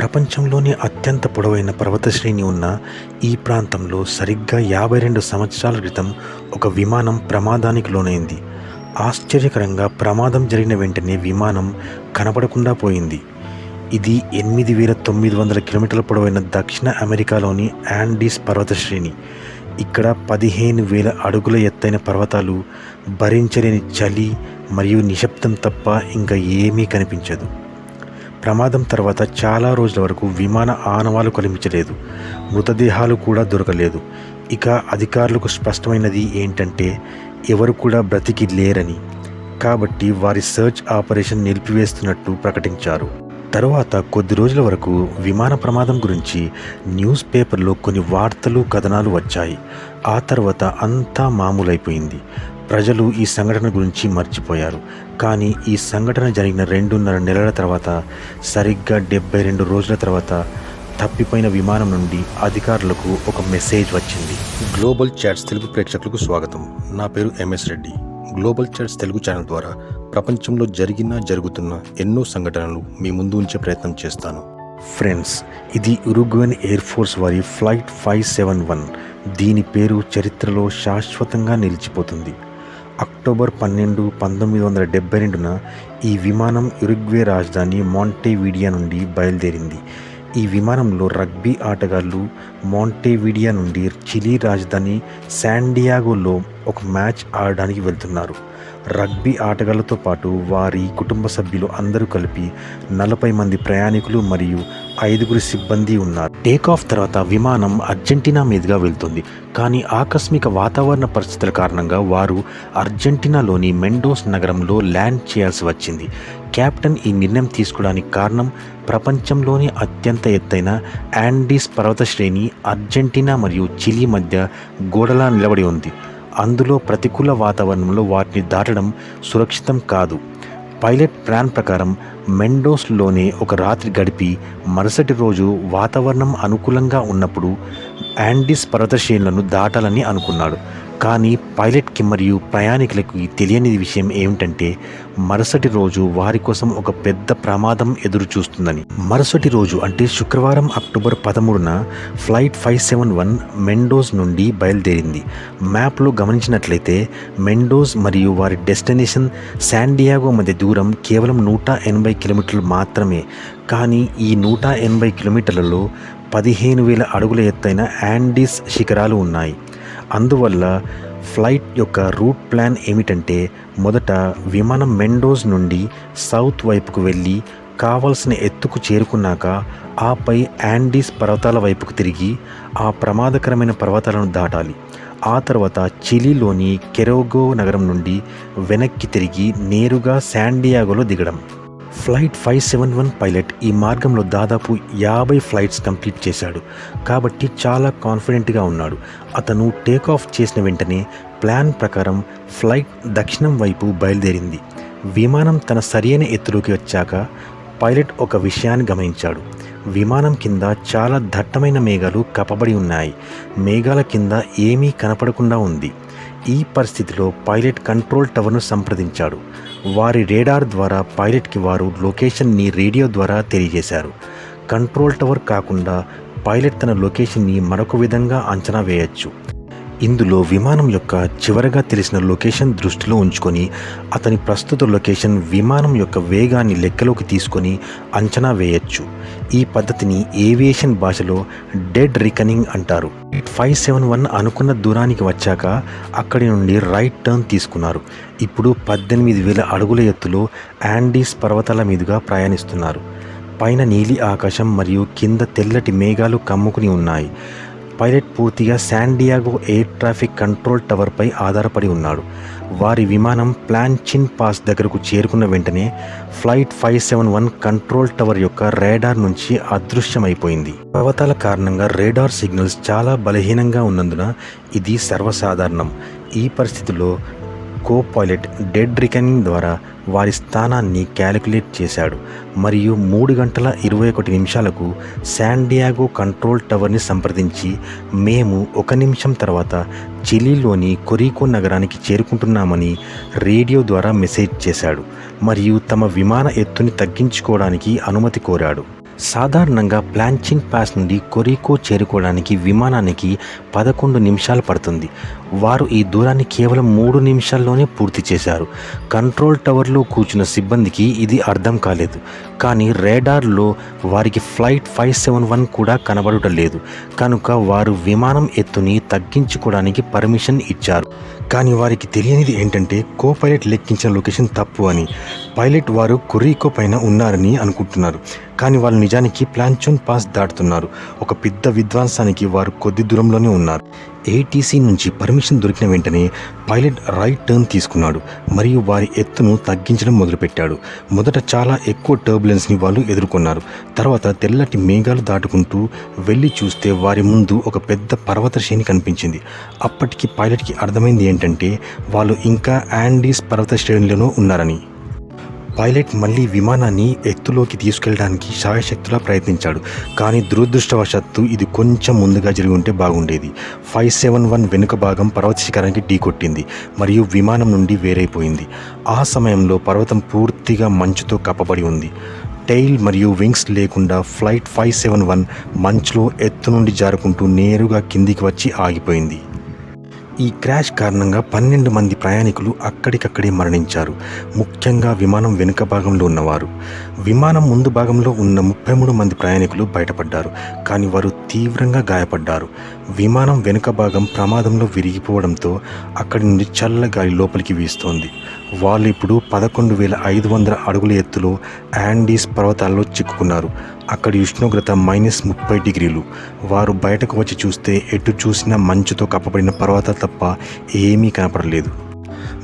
ప్రపంచంలోనే అత్యంత పొడవైన పర్వత శ్రేణి ఉన్న ఈ ప్రాంతంలో సరిగ్గా యాభై రెండు సంవత్సరాల క్రితం ఒక విమానం ప్రమాదానికి లోనైంది. ఆశ్చర్యకరంగా ప్రమాదం జరిగిన వెంటనే విమానం కనపడకుండా పోయింది. ఇది ఎనిమిది వేల తొమ్మిది వందల కిలోమీటర్ల పొడవైన దక్షిణ అమెరికాలోని యాండీస్ పర్వత శ్రేణి ఇక్కడ పదిహేను వేల అడుగుల ఎత్తైన పర్వతాలు భరించలేని చలి మరియు నిశ్శబ్దం తప్ప ఇంకా ఏమీ కనిపించదు. ప్రమాదం తర్వాత చాలా రోజుల వరకు విమాన ఆనవాలు కనిపించలేదు మృతదేహాలు కూడా దొరకలేదు. ఇక అధికారులకు స్పష్టమైనది ఏంటంటే ఎవరు కూడా బ్రతికి లేరని. కాబట్టి వారి సర్చ్ ఆపరేషన్ నిలిపివేస్తున్నట్టు ప్రకటించారు. తరువాత కొద్ది రోజుల వరకు విమాన ప్రమాదం గురించి న్యూస్ పేపర్లో కొన్ని వార్తలు కథనాలు వచ్చాయి. ఆ తర్వాత అంతా మామూలైపోయింది. ప్రజలు ఈ సంఘటన గురించి మర్చిపోయారు. కానీ ఈ సంఘటన జరిగిన రెండున్నర నెలల తర్వాత సరిగ్గా డెబ్బై రెండు రోజుల తర్వాత తప్పిపోయిన విమానం నుండి అధికారులకు ఒక మెసేజ్ వచ్చింది. గ్లోబల్ చాట్స్ తెలుగు ప్రేక్షకులకు స్వాగతం. నా పేరు MS Reddy. Global chats Telugu channel ద్వారా ప్రపంచంలో జరిగిన జరుగుతున్న ఎన్నో సంఘటనలు మీ ముందు ఉంచే ప్రయత్నం చేస్తాను. ఫ్రెండ్స్ ఇది ఉరుగ్వెన్ ఎయిర్ ఫోర్స్ వారి ఫ్లైట్ ఫైవ్ సెవెన్ వన్. దీని పేరు చరిత్రలో శాశ్వతంగా నిలిచిపోతుంది. అక్టోబర్ పన్నెండు పంతొమ్మిది వందల డెబ్బై రెండున ఈ విమానం ఉరుగ్వే రాజధాని మాంటేవీడియా నుండి బయలుదేరింది. ఈ విమానంలో రగ్బీ ఆటగాళ్ళు మాంటేవీడియా నుండి చిలీ రాజధాని శాండియాగోలో ఒక మ్యాచ్ ఆడడానికి వెళ్తున్నారు. రగ్బీ ఆటగాళ్ళతో పాటు వారి కుటుంబ సభ్యులు అందరూ కలిపి నలభై మంది ప్రయాణికులు మరియు ఐదుగురు సిబ్బంది ఉన్నారు. టేక్ ఆఫ్ తర్వాత విమానం అర్జెంటీనా మీదుగా వెళ్తుంది. కానీ ఆకస్మిక వాతావరణ పరిస్థితుల కారణంగా వారు అర్జెంటీనాలోని మెండోస్ నగరంలో ల్యాండ్ చేయాల్సి వచ్చింది. కెప్టెన్ ఈ నిర్ణయం తీసుకోవడానికి కారణం ప్రపంచంలోని అత్యంత ఎత్తైన యాండీస్ పర్వత శ్రేణి అర్జెంటీనా మరియు చిలీ మధ్య గోడలా నిలబడి ఉంది. అందులో ప్రతికూల వాతావరణంలో వాటిని దాటడం సురక్షితం కాదు. పైలట్ ప్లాన్ ప్రకారం మెండోస్లోనే ఒక రాత్రి గడిపి మరుసటి రోజు వాతావరణం అనుకూలంగా ఉన్నప్పుడు యాండీస్ పర్వత శ్రేణులను దాటాలని అనుకున్నాడు. కానీ పైలట్కి మరియు ప్రయాణికులకు తెలియని విషయం ఏమిటంటే మరుసటి రోజు వారి కోసం ఒక పెద్ద ప్రమాదం ఎదురు చూస్తుందని మరుసటి రోజు అంటే శుక్రవారం అక్టోబర్ పదమూడున flight five seven one Mendoza నుండి బయలుదేరింది. మ్యాప్లో గమనించినట్లయితే మెండోస్ మరియు వారి డెస్టినేషన్ శాండియాగో మధ్య దూరం కేవలం నూట ఎనభై కిలోమీటర్లు మాత్రమే. కానీ ఈ నూట ఎనభై కిలోమీటర్లలో పదిహేను వేల అడుగుల ఎత్తైన యాండీస్ శిఖరాలు ఉన్నాయి. అందువల్ల ఫ్లైట్ యొక్క రూట్ ప్లాన్ ఏమిటంటే మొదట విమానం మెండోస్ నుండి సౌత్ వైపుకు వెళ్ళి కావలసిన ఎత్తుకు చేరుకున్నాక ఆపై యాండీస్ పర్వతాల వైపుకు తిరిగి ఆ ప్రమాదకరమైన పర్వతాలను దాటాలి. ఆ తర్వాత చిలీలోని కెరోగో నగరం నుండి వెనక్కి తిరిగి నేరుగా శాండియాగోలో దిగడం. Flight five seven one pilot ఈ మార్గంలో దాదాపు యాభై ఫ్లైట్స్ కంప్లీట్ చేశాడు. కాబట్టి చాలా కాన్ఫిడెంట్గా ఉన్నాడు. అతను టేక్ ఆఫ్ చేసిన వెంటనే ప్లాన్ ప్రకారం ఫ్లైట్ దక్షిణం వైపు బయలుదేరింది. విమానం తన సరియైన ఎత్తులోకి వచ్చాక పైలట్ ఒక విషయాన్ని గమనించాడు. విమానం కింద చాలా దట్టమైన మేఘాలు కప్పబడి ఉన్నాయి. మేఘాల కింద ఏమీ కనపడకుండా ఉంది. ఈ పరిస్థితిలో పైలట్ కంట్రోల్ టవర్ను సంప్రదించాడు. వారి రేడార్ ద్వారా పైలట్కి వారు లొకేషన్ని రేడియో ద్వారా తెలియజేశారు. కంట్రోల్ టవర్ కాకుండా పైలట్ తన లొకేషన్ని మరొక విధంగా అంచనా వేయచ్చు. ఇందులో విమానం యొక్క చివరగా తెలిసిన లొకేషన్ దృష్టిలో ఉంచుకొని అతని ప్రస్తుత లొకేషన్ విమానం యొక్క వేగాన్ని లెక్కలోకి తీసుకొని అంచనా వేయచ్చు. ఈ పద్ధతిని ఏవియేషన్ భాషలో డెడ్ రికనింగ్ అంటారు. ఫైవ్ సెవెన్ వన్ అనుకున్న దూరానికి వచ్చాక అక్కడి నుండి రైట్ టర్న్ తీసుకున్నారు. ఇప్పుడు పద్దెనిమిది వేల అడుగుల ఎత్తులో యాండీస్ పర్వతాల మీదుగా ప్రయాణిస్తున్నారు. పైన నీలి ఆకాశం మరియు కింద తెల్లటి మేఘాలు కమ్ముకుని ఉన్నాయి. పైలట్ పూర్తిగా శాండియాగో ఎయిర్ ట్రాఫిక్ కంట్రోల్ టవర్పై ఆధారపడి ఉన్నాడు. వారి విమానం ప్లాన్ చిన్ పాస్ దగ్గరకు చేరుకున్న వెంటనే flight five seven one control tower యొక్క రేడార్ నుంచి అదృశ్యమైపోయింది. పర్వతాల కారణంగా రేడార్ సిగ్నల్స్ చాలా బలహీనంగా ఉన్నందున ఇది సర్వసాధారణం. ఈ పరిస్థితిలో కో పైలట్ డెడ్ రికనింగ్ ద్వారా వారి స్థానాన్ని క్యాలిక్యులేట్ చేశాడు. మరియు మూడు గంటల ఇరవై ఒకటి నిమిషాలకు శాండియాగో కంట్రోల్ టవర్ని సంప్రదించి మేము ఒక నిమిషం తర్వాత చిలీలోని కొరీకో నగరానికి చేరుకుంటున్నామని రేడియో ద్వారా మెసేజ్ చేశాడు మరియు తమ విమాన ఎత్తుని తగ్గించుకోవడానికి అనుమతి కోరాడు. సాధారణంగా ప్లాంచింగ్ పాస్ నుండి కొరికో చేరుకోవడానికి విమానానికి పదకొండు నిమిషాలు పడుతుంది. వారు ఈ దూరాన్ని కేవలం మూడు నిమిషాల్లోనే పూర్తి చేశారు. కంట్రోల్ టవర్లో కూర్చున్న సిబ్బందికి ఇది అర్థం కాలేదు. కానీ రేడార్లో వారికి ఫ్లైట్ ఫైవ్ సెవెన్ వన్ కూడా కనబడటం లేదు. కనుక వారు విమానం ఎత్తుని తగ్గించుకోవడానికి పర్మిషన్ ఇచ్చారు. కానీ వారికి తెలియనిది ఏంటంటే కో పైలట్ లెక్కించిన లొకేషన్ తప్పు అని. పైలట్ వారు కురీకో పైన ఉన్నారని అనుకుంటున్నారు. కానీ వాళ్ళు నిజానికి ప్లాంచోన్ పాస్ దాటుతున్నారు. ఒక పెద్ద విధ్వంసానికి వారు కొద్ది దూరంలోనే ఉన్నారు. ఏటీసీ నుంచి పర్మిషన్ దొరికిన వెంటనే పైలట్ రైట్ టర్న్ తీసుకున్నాడు. మరియు వారి ఎత్తును తగ్గించడం మొదలుపెట్టాడు. మొదట చాలా ఎక్కువ టర్బులెన్స్ని వాళ్ళు ఎదుర్కొన్నారు. తర్వాత తెల్లటి మేఘాలు దాటుకుంటూ వెళ్ళి చూస్తే వారి ముందు ఒక పెద్ద పర్వత శ్రేణి కనిపించింది. అప్పటికి పైలట్కి అర్థమైంది ఏంటంటే వాళ్ళు ఇంకా యాండీస్ పర్వత శ్రేణిలోనూ ఉన్నారని. పైలట్ మళ్ళీ విమానాన్ని ఎత్తులోకి తీసుకెళ్ళడానికి శాయశక్తులా ప్రయత్నించాడు. కానీ దురదృష్టవశాత్తు ఇది కొంచెం ముందుగా జరిగి ఉంటే బాగుండేది. ఫైవ్ సెవెన్ వన్ వెనుక భాగం పర్వత శిఖరానికి ఢీకొట్టింది మరియు విమానం నుండి వేరైపోయింది. ఆ సమయంలో పర్వతం పూర్తిగా మంచుతో కప్పబడి ఉంది. టైల్ మరియు వింగ్స్ లేకుండా ఫ్లైట్ ఫైవ్ సెవెన్ వన్ మంచులో ఎత్తు నుండి జారుకుంటూ నేరుగా కిందికి వచ్చి ఆగిపోయింది. ఈ క్రాష్ కారణంగా పన్నెండు మంది ప్రయాణికులు అక్కడికక్కడే మరణించారు. ముఖ్యంగా విమానం వెనుక భాగంలో ఉన్నవారు. విమానం ముందు భాగంలో ఉన్న ముప్పై మూడు మంది ప్రయాణికులు బయటపడ్డారు కానీ వారు తీవ్రంగా గాయపడ్డారు. విమానం వెనుక భాగం ప్రమాదంలో విరిగిపోవడంతో అక్కడి నుండి చల్ల గాలి లోపలికి వీస్తోంది. వాళ్ళు ఇప్పుడు పదకొండు వేల ఐదు వందల అడుగుల ఎత్తులో యాండీస్ పర్వతాల్లో చిక్కుకున్నారు. అక్కడి ఉష్ణోగ్రత మైనస్ ముప్పై డిగ్రీలు. వారు బయటకు వచ్చి చూస్తే ఎటు చూసినా మంచుతో కప్పబడిన పర్వతాలు తప్ప ఏమీ కనపడలేదు.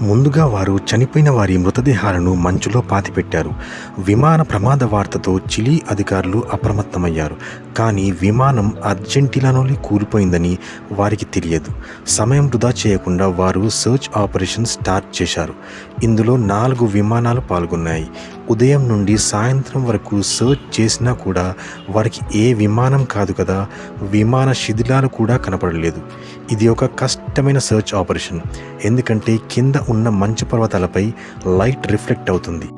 ముందుగా వారు చనిపోయిన వారి మృతదేహాలను మంచులో పాతిపెట్టారు. విమాన ప్రమాద వార్తతో చిలీ అధికారులు అప్రమత్తమయ్యారు. కానీ విమానం అర్జెంటీనాలోనే కూలిపోయిందని వారికి తెలియదు. సమయం వృధా చేయకుండా వారు సర్చ్ ఆపరేషన్ స్టార్ట్ చేశారు. ఇందులో నాలుగు విమానాలు పాల్గొన్నాయి. ఉదయం నుండి సాయంత్రం వరకు సర్చ్ చేసినా కూడా వారికి ఏ విమానం కాదు కదా విమాన శిథిలాలు కూడా కనపడలేదు. ఇది ఒక కష్టమైన సర్చ్ ఆపరేషన్ ఎందుకంటే కింద ఉన్న మంచు పర్వతాలపై లైట్ రిఫ్లెక్ట్ అవుతుంది.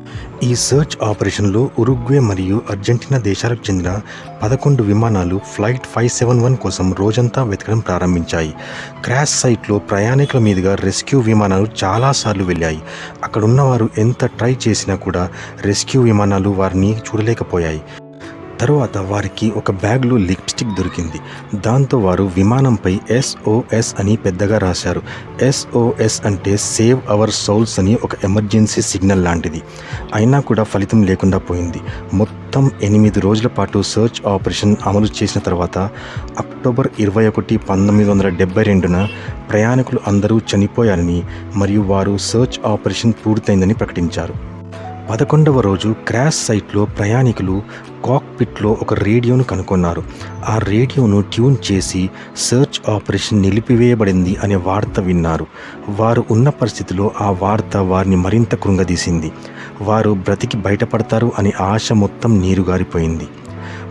ఈ సర్చ్ ఆపరేషన్లో ఉరుగ్వే మరియు అర్జెంటీనా దేశాలకు చెందిన పదకొండు విమానాలు ఫ్లైట్ ఫైవ్ సెవెన్ వన్ కోసం రోజంతా వెతకడం ప్రారంభించాయి. క్రాష్ సైట్లో ప్రయాణికుల మీదుగా రెస్క్యూ విమానాలు చాలాసార్లు వెళ్ళాయి. అక్కడున్నవారు ఎంత ట్రై చేసినా కూడా రెస్క్యూ విమానాలు వారిని చూడలేకపోయాయి. తరువాత వారికి ఒక బ్యాగ్లో లిప్స్టిక్ దొరికింది. దాంతో వారు విమానంపై ఎస్ఓఎస్ అని పెద్దగా రాశారు. ఎస్ఓఎస్ అంటే సేవ్ అవర్ సోల్స్ అని ఒక ఎమర్జెన్సీ సిగ్నల్ లాంటిది. అయినా కూడా ఫలితం లేకుండా పోయింది. మొత్తం ఎనిమిది రోజుల పాటు సర్చ్ ఆపరేషన్ అమలు చేసిన తర్వాత అక్టోబర్ ఇరవై ఒకటి పంతొమ్మిది వందల డెబ్బై రెండున ప్రయాణికులు అందరూ చనిపోయారని మరియు వారు సర్చ్ ఆపరేషన్ పూర్తయిందని ప్రకటించారు. పదకొండవ రోజు క్రాష్ సైట్లో ప్రయాణికులు కాక్పిట్లో ఒక రేడియోను కనుగొన్నారు. ఆ రేడియోను ట్యూన్ చేసి సెర్చ్ ఆపరేషన్ నిలిపివేయబడింది అనే వార్త విన్నారు. వారు ఉన్న పరిస్థితిలో ఆ వార్త వారిని మరింత కృంగదీసింది. వారు బ్రతికి బయటపడతారు అనే ఆశ మొత్తం నీరుగారిపోయింది.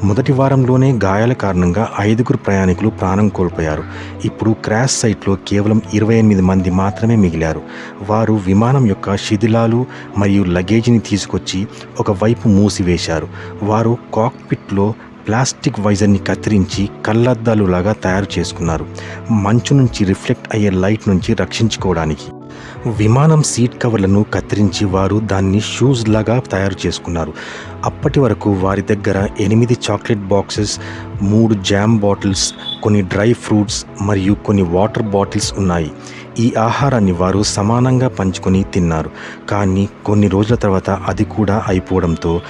మొదటి వారంలోనే గాయాల కారణంగా ఐదుగురు ప్రయాణికులు ప్రాణం కోల్పోయారు. ఇప్పుడు క్రాష్ సైట్లో కేవలం ఇరవై ఎనిమిది మంది మాత్రమే మిగిలారు. వారు విమానం యొక్క శిథిలాలు మరియు లగేజీని తీసుకొచ్చి ఒకవైపు మూసివేశారు. వారు కాక్పిట్లో ప్లాస్టిక్ వైజర్ని కత్తిరించి కళ్ళద్దాలు లాగా తయారు చేసుకున్నారు. మంచు నుంచి రిఫ్లెక్ట్ అయ్యే లైట్ నుంచి రక్షించుకోవడానికి. విమానం సీట్ కవర్లను కత్తిరించి వారు దాన్ని షూస్ లాగా తయారు చేసుకున్నారు. అప్పటి వరకు వారి దగ్గర ఎనిమిది చాక్లెట్ బాక్సెస్ మూడు జామ్ బాటిల్స్ కొన్ని డ్రై ఫ్రూట్స్ మరియు కొన్ని వాటర్ బాటిల్స్ ఉన్నాయి. ఈ ఆహారాన్ని వారు సమానంగా పంచుకొని తిన్నారు. కానీ కొన్ని రోజుల తర్వాత అది కూడా అయిపోవడంతో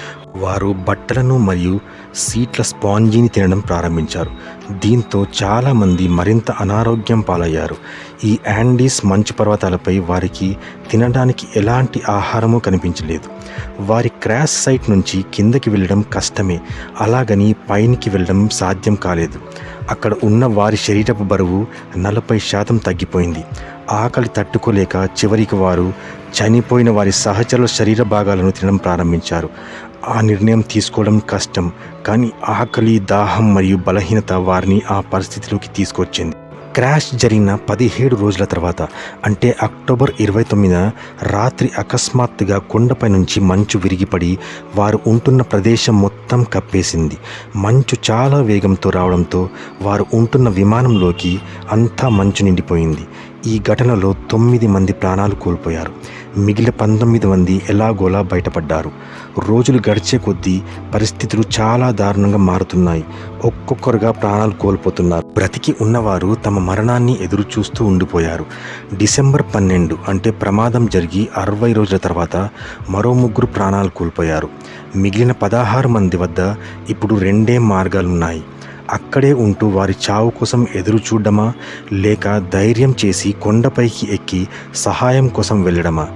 వారు బట్టలను మరియు సీట్ల స్పాంజీని తినడం ప్రారంభించారు. దీంతో చాలామంది మరింత అనారోగ్యం పాలయ్యారు. ఈ యాండీస్ మంచు పర్వతాలపై వారికి తినడానికి ఎలాంటి ఆహారమూ కనిపించలేదు. వారి క్రాష్ సైట్ నుంచి కిందకి వెళ్ళడం కష్టమే. అలాగని పైనికి వెళ్ళడం సాధ్యం కాలేదు. అక్కడ ఉన్న వారి శరీరపు బరువు నలభై శాతం తగ్గిపోయింది. ఆకలి తట్టుకోలేక చివరికి వారు చనిపోయిన వారి సహచరుల శరీర భాగాలను తినడం ప్రారంభించారు. ఆ నిర్ణయం తీసుకోవడం కష్టం కానీ ఆకలి దాహం మరియు బలహీనత వారిని ఆ పరిస్థితిలోకి తీసుకొచ్చింది. క్రాష్ జరిగిన పదిహేడు రోజుల తర్వాత అంటే అక్టోబర్ ఇరవై తొమ్మిదిన రాత్రి అకస్మాత్తుగా కొండపై నుంచి మంచు విరిగిపడి వారు ఉంటున్న ప్రదేశం మొత్తం కప్పేసింది. మంచు చాలా వేగంతో రావడంతో వారు ఉంటున్న విమానంలోకి అంతా మంచు నిండిపోయింది. ఈ ఘటనలో తొమ్మిది మంది ప్రాణాలు కోల్పోయారు. మిగిలిన పంతొమ్మిది మంది ఎలాగోలా బయటపడ్డారు. రోజులు గడిచే కొద్దీ పరిస్థితులు చాలా దారుణంగా మారుతున్నాయి. ఒక్కొక్కరుగా ప్రాణాలు కోల్పోతున్నారు. బ్రతికి ఉన్నవారు తమ మరణాన్ని ఎదురు చూస్తూ ఉండిపోయారు. డిసెంబర్ పన్నెండు అంటే ప్రమాదం జరిగి అరవై రోజుల తర్వాత మరో ముగ్గురు ప్రాణాలు కోల్పోయారు. మిగిలిన పదహారు మంది వద్ద ఇప్పుడు రెండే మార్గాలున్నాయి. అక్కడే ఉంటూ వారి చావు కోసం ఎదురు చూడడమా? లేక ధైర్యం చేసి కొండపైకి ఎక్కి సహాయం కోసం వెళ్ళడమా?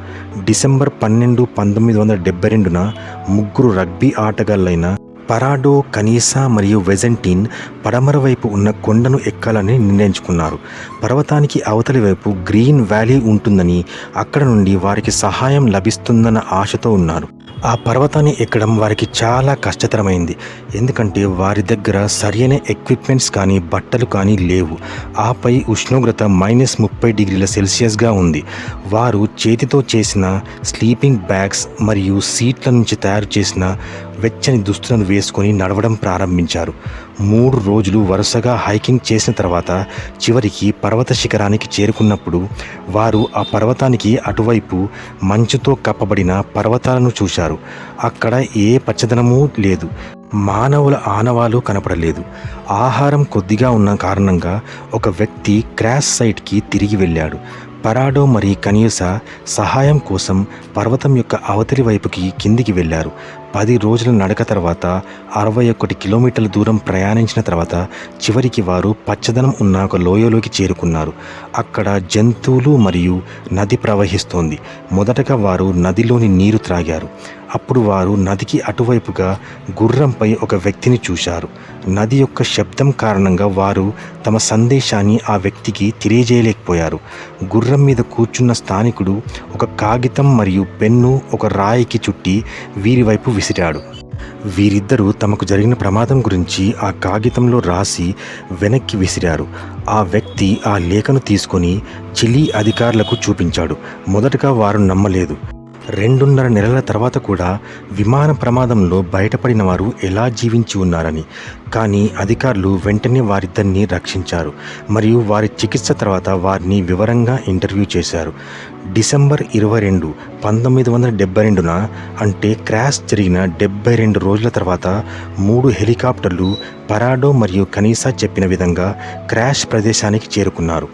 డిసెంబర్ పన్నెండు పంతొమ్మిది వందల డెబ్బై రెండున ముగ్గురు రగ్బీ ఆటగాళ్ళైన పరాడో కనీసా మరియు వెజెంటీన్ పడమర వైపు ఉన్న కొండను ఎక్కాలని నిర్ణయించుకున్నారు. పర్వతానికి అవతలి వైపు గ్రీన్ వ్యాలీ ఉంటుందని అక్కడ నుండి వారికి సహాయం లభిస్తుందన్న ఆశతో ఉన్నారు. ఆ పర్వతాన్ని ఎక్కడం వారికి చాలా కష్టతరమైంది. ఎందుకంటే వారి దగ్గర సరైన ఎక్విప్మెంట్స్ కానీ బట్టలు కానీ లేవు. ఆపై ఉష్ణోగ్రత మైనస్ ముప్పై డిగ్రీల సెల్సియస్గా ఉంది. వారు చేతితో చేసిన స్లీపింగ్ బ్యాగ్స్ మరియు సీట్ల నుంచి తయారు చేసిన వెచ్చని దుస్తులను వేసుకొని నడవడం ప్రారంభించారు. మూడు రోజులు వరుసగా హైకింగ్ చేసిన తర్వాత చివరికి పర్వత శిఖరానికి చేరుకున్నప్పుడు వారు ఆ పర్వతానికి అటువైపు మంచుతో కప్పబడిన పర్వతాలను చూశారు. అక్కడ ఏ పచ్చదనమూ లేదు. మానవుల ఆనవాలు కనపడలేదు. ఆహారం కొద్దిగా ఉన్న కారణంగా ఒక వ్యక్తి క్రాష్ సైట్కి తిరిగి వెళ్ళాడు. పరాడో మరియు కనీస సహాయం కోసం పర్వతం యొక్క అవతలి వైపుకి కిందికి వెళ్ళారు. పది రోజుల నడక తర్వాత అరవై ఒకటి కిలోమీటర్ల దూరం ప్రయాణించిన తర్వాత చివరికి వారు పచ్చదనం ఉన్న ఒక లోయలోకి చేరుకున్నారు. అక్కడ జంతువులు మరియు నది ప్రవహిస్తోంది. మొదటగా వారు నదిలోని నీరు త్రాగారు. అప్పుడు వారు నదికి అటువైపుగా గుర్రంపై ఒక వ్యక్తిని చూశారు. నది యొక్క శబ్దం కారణంగా వారు తమ సందేశాన్ని ఆ వ్యక్తికి తెలియజేయలేకపోయారు. గుర్రం మీద కూర్చున్న స్థానికుడు ఒక కాగితం మరియు పెన్ను ఒక రాయికి చుట్టి వీరి వైపు విసిరాడు. వీరిద్దరూ తమకు జరిగిన ప్రమాదం గురించి ఆ కాగితంలో రాసి వెనక్కి విసిరారు. ఆ వ్యక్తి ఆ లేఖను తీసుకొని చిలీ అధికారులకు చూపించాడు. మొదటగా వారు నమ్మలేదు. రెండున్నర నెలల తర్వాత కూడా విమాన ప్రమాదంలో బయటపడిన వారు ఎలా జీవించి ఉన్నారని. కానీ అధికారులు వెంటనే వారిద్దరిని రక్షించారు. మరియు వారి చికిత్స తర్వాత వారిని వివరంగా ఇంటర్వ్యూ చేశారు. డిసెంబర్ ఇరవై రెండు పంతొమ్మిది వందల డెబ్బై రెండున అంటే క్రాష్ జరిగిన డెబ్బై రెండు రోజుల తర్వాత మూడు హెలికాప్టర్లు పరాడో మరియు కనీసా చెప్పిన విధంగా క్రాష్ ప్రదేశానికి చేరుకున్నారు.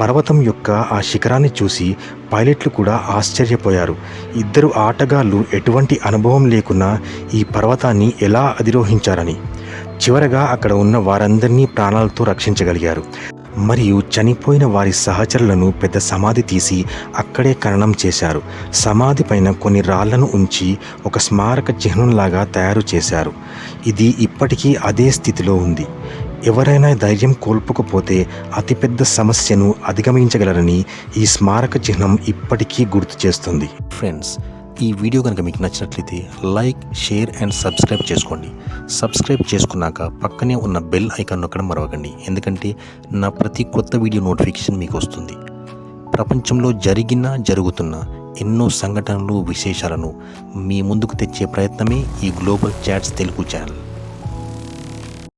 పర్వతం యొక్క ఆ శిఖరాన్ని చూసి పైలట్లు కూడా ఆశ్చర్యపోయారు. ఇద్దరు ఆటగాళ్ళు ఎటువంటి అనుభవం లేకున్నా ఈ పర్వతాన్ని ఎలా అధిరోహించారని. చివరగా అక్కడ ఉన్న వారందరినీ ప్రాణాలతో రక్షించగలిగారు. మరియు చనిపోయిన వారి సహచరులను పెద్ద సమాధి తీసి అక్కడే ఖననం చేశారు. సమాధి పైన కొన్ని రాళ్ళను ఉంచి ఒక స్మారక చిహ్నంలాగా తయారు చేశారు. ఇది ఇప్పటికీ అదే స్థితిలో ఉంది. ఎవరైనా ధైర్యం కోల్పోకపోతే అతిపెద్ద సమస్యను అధిగమించగలరని ఈ స్మారక చిహ్నం ఇప్పటికీ గుర్తు చేస్తుంది. ఫ్రెండ్స్ ఈ వీడియో కనుక మీకు నచ్చినట్లయితే లైక్ షేర్ అండ్ సబ్స్క్రైబ్ చేసుకోండి. సబ్స్క్రైబ్ చేసుకున్నాక పక్కనే ఉన్న బెల్ ఐకాన్ నొక్కడం మరవకండి. ఎందుకంటే నా ప్రతి కొత్త వీడియో నోటిఫికేషన్ మీకు వస్తుంది. ప్రపంచంలో జరిగిన జరుగుతున్న ఎన్నో సంఘటనలు విశేషాలను మీ ముందుకు తెచ్చే ప్రయత్నమే ఈ గ్లోబల్ చాట్స్ తెలుగు ఛానల్